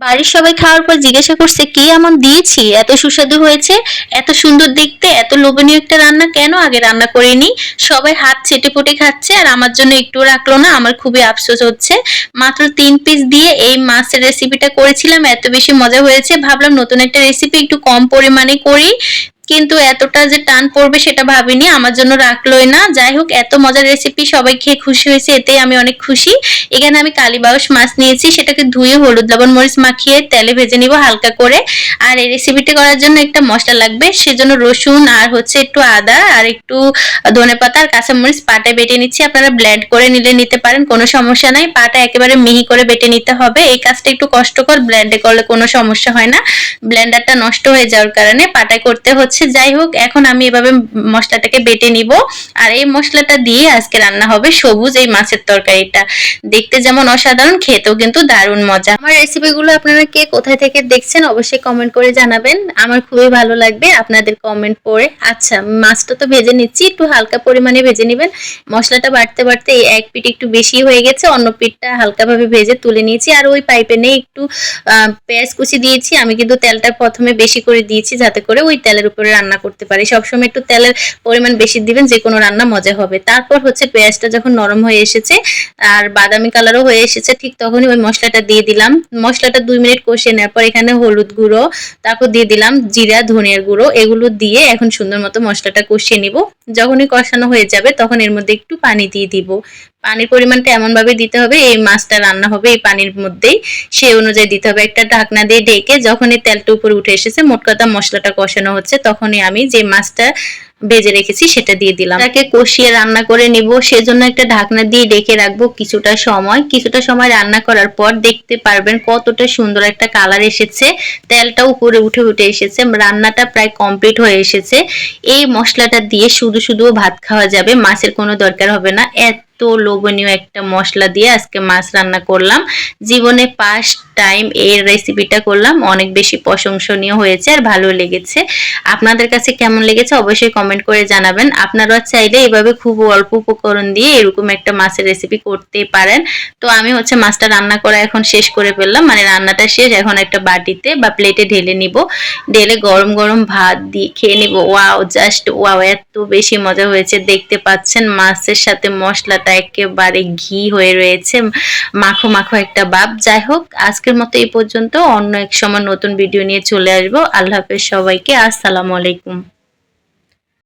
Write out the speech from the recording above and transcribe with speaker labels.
Speaker 1: বাড়ির সবাই খাওয়ার পর জিজ্ঞাসা করছে, কি এমন দিয়েছি? এত সুস্বাদু হয়েছে? এত সুন্দর দেখতে? এত লোভনীয় একটা রান্না কেন আগে রান্না করিনি? সবাই হাত ছেটে পুটে খাচ্ছে আর আমার জন্য একটু রাখল না, আমার খুবই আফসোস হচ্ছে। মাত্র তিন পিস দিয়ে এই মাছের রেসিপিটা করেছিলাম, এত বেশি মজা হয়েছে। ভাবলাম নতুন একটা রেসিপি একটু কম পরিমাণে করি। কিন্তু এতটা যে টান পড়বে সেটা ভাবিনি, আমার জন্য রাখলোই না। যাই হোক, এত মজার রেসিপি সবাই খেয়ে খুশি হয়েছে, এতেই আমি অনেক খুশি। এখানে আমি কালীবাউস মাছ নিয়েছি, সেটাকে ধুয়ে হলুদ, লবণ, মরিচ মাখিয়ে তেলে ভেজে নিব হালকা করে। আর এই রেসিপিটি করার জন্য একটা মশলা লাগবে, সেজন্য রসুন আর হচ্ছে একটু আদা আর একটু ধনে পাতা আর কাঁচামরিচ পাটায় বেটে নিচ্ছি। আপনারা ব্লেন্ড করে নিলে নিতে পারেন, কোনো সমস্যা নাই। পাটা একেবারে মিহি করে বেটে নিতে হবে। এই কাজটা একটু কষ্টকর ব্লেন্ডে করলে কোনো সমস্যা হয় না। ব্লেন্ডারটা নষ্ট হয়ে যাওয়ার কারণে পাটায় করতে হচ্ছে যাই হোক, এখন আমি এভাবে মশলাটাকে বেটে নিব। আর এই মশলাটা দিয়ে আজকে রান্না হবে সবুজ এই মাছের তরকারিটা। দেখতে যেমন অসাধারণ, খেতেও কিন্তু দারুণ মজা। আমার রেসিপিগুলো আপনারা কে কোথায় থেকে দেখছেন, অবশ্যই কমেন্ট করে জানাবেন। আমার খুবই ভালো লাগবে আপনাদের কমেন্ট পড়ে। আচ্ছা মাছটা তো ভেজে নিচ্ছি, একটু হালকা পরিমাণে ভেজে নেবেন। মশলাটা বাড়তে বাড়তে এই এক পিঠ একটু বেশি হয়ে গেছে, অন্য পিঠটা হালকাভাবে ভেজে তুলে নিয়েছি। আর ওই পাইপে নেই একটু পেঁয়াজ কুচি দিয়েছি। আমি কিন্তু তেলটা প্রথমে বেশি করে দিয়েছি, যাতে করে ওই তেলের উপরে রান্না করতে পারি। সবসময় একটু তেলের পরিমাণ বেশি দিবেন যে কোনো রান্না মজা হবে। তারপর হচ্ছে পেঁয়াজটা যখন নরম হয়ে এসেছে, আর বাদামি কালারও হয়ে এসেছে, ঠিক তখনই ওই মশলাটা দিয়ে দিলাম। মশলাটা দুই মিনিট কষিয়ে নেওয়ার পর এখানে হলুদ গুঁড়ো, তারপর দিয়ে দিলাম জিরা, ধনিয়ার গুঁড়ো, এগুলো দিয়ে এখন সুন্দর মতো মশলাটা কষিয়ে নিব। যখনই কষানো হয়ে যাবে, তখন এর মধ্যে একটু পানি দিয়ে দিব। পানির পরিমাণটা এমন ভাবে দিতে হবে, এই মাছটা রান্না হবে এই পানির মধ্যেই। সেই অনুযায়ী দিতে হবে। একটা ঢাকনা দিয়ে ডেকে যখনই তেলটা উপরে উঠে এসেছে, মোট কথা মশলাটা কষানো হচ্ছে, তখনই আমি যে মাছটা ভেজে রেখেছি সেটা দিয়ে দিলাম। তাকে কষিয়ে রান্না করে নিব। সেজন্য একটা ঢাকনা দিয়ে ডেকে রাখব কিছুটা সময়। কিছুটা সময় রান্না করার পর দেখতে পারবেন কতটা সুন্দর একটা কালার এসেছে। তেলটা উপরে উঠে উঠে এসেছে। রান্নাটা প্রায় কমপ্লিট হয়ে এসেছে। এই মশলাটা দিয়ে শুধু শুধু ভাত খাওয়া যাবে। মাছের কোনো দরকার হবে না। এত লোভনীয় একটা মশলা দিয়ে আজকে মাছ রান্না করলাম। জীবনে ফার্স্ট টাইম এই রেসিপিটা করলাম। অনেক বেশি প্রশংসনীয় হয়েছে আর ভালো লেগেছে। আপনাদের কাছে কেমন লেগেছে অবশ্যই কমেন্ট করে জানাবেন। আপনারা চাইলে এভাবে খুব অল্প উপকরণ দিয়ে এরকম একটা মাছের রেসিপি করতে পারেন। তো আমি হচ্ছে মাছটা রান্না করা এখন শেষ করে ফেললাম। মানে রান্নাটা শেষ, এখন একটা বাটিতে বা প্লেটে ঢেলে নিব। ঢেলে গরম গরম ভাত দিয়ে খেয়ে নিব। ওয়াও জাস্ট ওয়াও এত বেশি মজা হয়েছে। দেখতে পাচ্ছেন মাছের সাথে মশলাটা একেবারে ঘি হয়ে রয়েছে। মাখো মাখো একটা বাপ যাই হোক আজকের মতো এই পর্যন্ত। অন্য এক সময় নতুন ভিডিও নিয়ে চলে আসব। আল্লাহ হাফেজ সবাইকে। আসসালামু আলাইকুম।